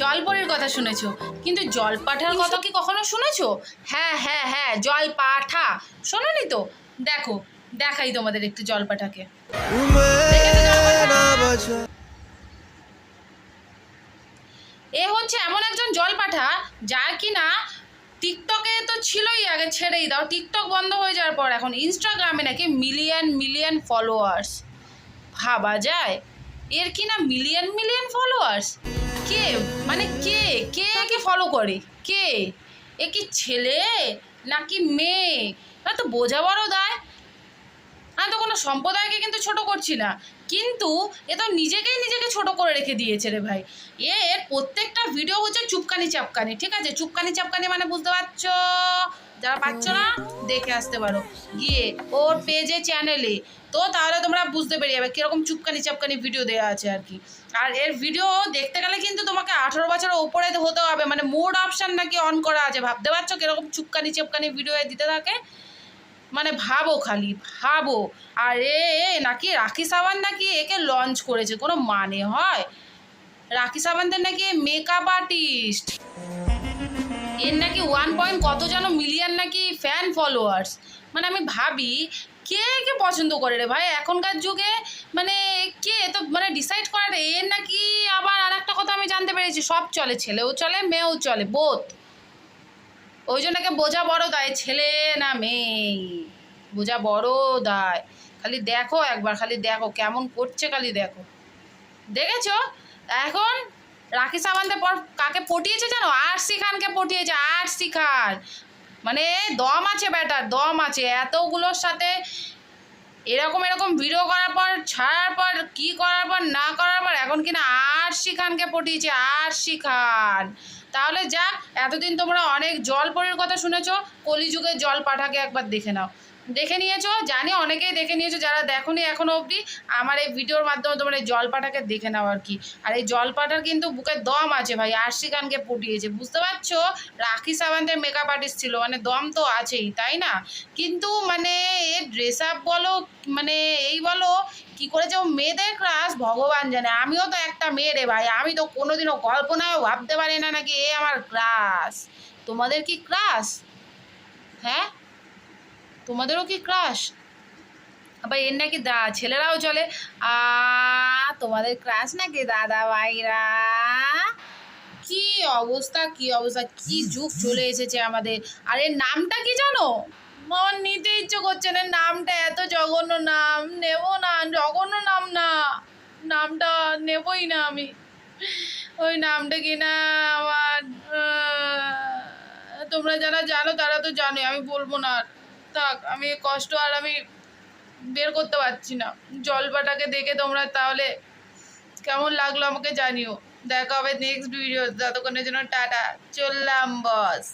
জলপরির কথা শুনেছো। কিন্তু জলপাঠার কথা কি কখনো শুনেছো? হ্যাঁ হ্যাঁ হ্যাঁ জলপাঠা। শোনোনি তো? দেখো, দেখাই তোমাদের একটু জলপাঠাকে। এ হচ্ছে এমন একজন জলপাঠা, যার কিনা টিকটকে তো ছিলই আগে ছেড়েই দাও। টিকটক বন্ধ হয়ে যাওয়ার পর এখন ইনস্টাগ্রামে নাকি মিলিয়ন মিলিয়ন ফলোয়ার্স ভাবা যায়? এর কি না মিলিয়ন মিলিয়ন ফলোয়ার্স কে? মানে কে? কে একে ফলো করে? কে? এ কি ছেলে? নাকি মেয়ে? না তো বোঝাবারও দায়। আমি তো কোনো সম্প্রদায়কে কিন্তু ছোট করছি না। কিন্তু এ তো নিজেকেই নিজেকে ছোট করে রেখে দিয়েছে রে ভাই। এর প্রত্যেকটা ভিডিও হচ্ছে চুপকানি চাপকানি ঠিক আছে? চুপকানি চাপকানি মানে বুঝতে পারছ? যারা পাচ্ছ না? দেখে আসতে পারো। গিয়ে ওর পেজে চ্যানেলে তো তাহলে তোমরা বুঝতে পেরে যাবে কীরকম চুপকানি চাপকানি ভিডিও দেওয়া আছে আর কি। আর এর ভিডিও দেখতে গেলে কিন্তু তোমাকে আঠারো বছরের ওপরে হতে হবে মানে মোড অপশান নাকি অন করা আছে। ভাবতে পারছ কীরকম চুপকানি চাপকানি ভিডিও দিতে থাকে? মানে ভাবো খালি, ভাবো। আর এ নাকি রাখি সাবান নাকি একে লঞ্চ করেছে? কোনো মানে হয়? রাখি সাবানদের নাকি মেকআপ আর্টিস্ট এর নাকি ওয়ান পয়েন্ট কত যেন মিলিয়ন নাকি ফ্যান ফলোয়ার্স মানে আমি ভাবি, কে কে পছন্দ করে রে ভাই? এখনকার যুগে মানে কে? তো মানে ডিসাইড করে রে, এর নাকি আবার আর একটা কথা আমি জানতে পেরেছি, সব চলে, ছেলেও চলে, মেয়েও চলে বোধ ওই জন্য একে বোঝা বড় দায়, ছেলে না মেয়ে? বোঝা বড় দায়। খালি দেখো একবার, খালি দেখো, কেমন করছে খালি দেখো। দেখেছ? এখন রাখি সাবান্তের পর কাকে পটিয়েছে জানো? আরসি খানকে পটিয়েছে, আরসি খান। মানে দম আছে ব্যাটার দম আছে। এতগুলোর সাথে এরকম এরকম ভিডিও করার পর, ছাড়ার পর, কি করার পর, না করার পর, এখন কিনা আরশি খানকে পটিয়েছে আরশি খান। তাহলে যাক এতদিন তোমরা অনেক জল পরির কথা শুনেছ, কলিযুগের জল পাঠাকে একবার দেখে নাও। দেখে নিয়েছো, জানি অনেকেই দেখে নিয়েছো, যারা দেখোনি এখনও অবধি, আমার এই ভিডিওর মাধ্যমে তোমরা এই জলপাটাকে দেখে নাও আর কি। আর এই জলপাটার কিন্তু বুকের দম আছে ভাই, আরশি খানকে পটিয়েছে বুঝতে পারছ? রাখি সাবান্তের মেকআপ আর্টিস্ট ছিল মানে দম তো আছেই, তাই না? কিন্তু মানে এর ড্রেস আপ বলো মানে এই বলো, কি করে যে মেয়েদের ক্লাস ভগবান জানে, আমিও তো একটা মেয়ে রে ভাই, আমি তো কোনোদিনও কল্পনায়ও ভাবতে পারি না নাকি এ আমার ক্লাস তোমাদের কি ক্রাশ হ্যাঁ? তোমাদেরও কি ক্রাশ আবার এর নাকি দা, ছেলেরাও চলে। আ, তোমাদের ক্রাশ নাকি দাদা ভাইরা? কি অবস্থা কি অবস্থা, কি যুগ চলে এসেছে আমাদের। আর এর নামটা কি জানো? মন নিতে ইচ্ছে করছে না, নামটা এত জঘন্য নাম, নেব না, জঘন্য নাম না। নামটা নেবই না আমি। ওই নামটা কি না আমার তোমরা যারা জানো তারা তো জানে আমি বলব না আর। থাক, আমি কষ্ট আর আমি বের করতে পারছি না। জলপাটাকে দেখে তোমরা তাহলে কেমন লাগল আমাকে জানিও। দেখা হবে নেক্সট ভিডিও ততক্ষণের জন্য টাটা। চললাম বস